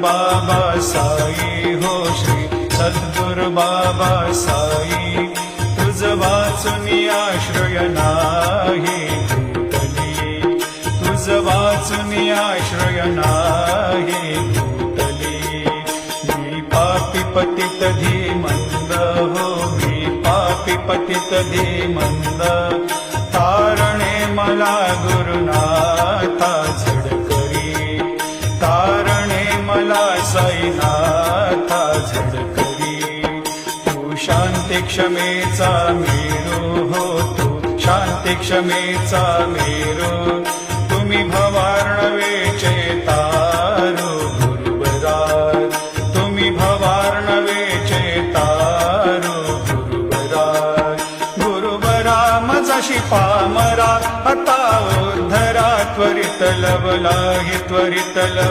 बाबा साई हो श्री सद्गुरु बाबा साई. तुझ वाचून आश्रय नाही भूतली. तुझ वाचून आश्रय नाही भूतली. मी पापी पतित धी मंद हो मी पापी पतित धी मंद तारणे मला गुरुना मला साईनाथा झडकरी तू शांती क्षमेचा मेरू हो तू शांती क्षमेचा मेरू. तुम्ही भवार्णवेचे तारू गुरुबरा तुम्ही भवार्णवेचे तारू गुरुबरा गुरुबरा मजाशी पामरा आता उद्धरा त्वरित लवला हि त्वरित लव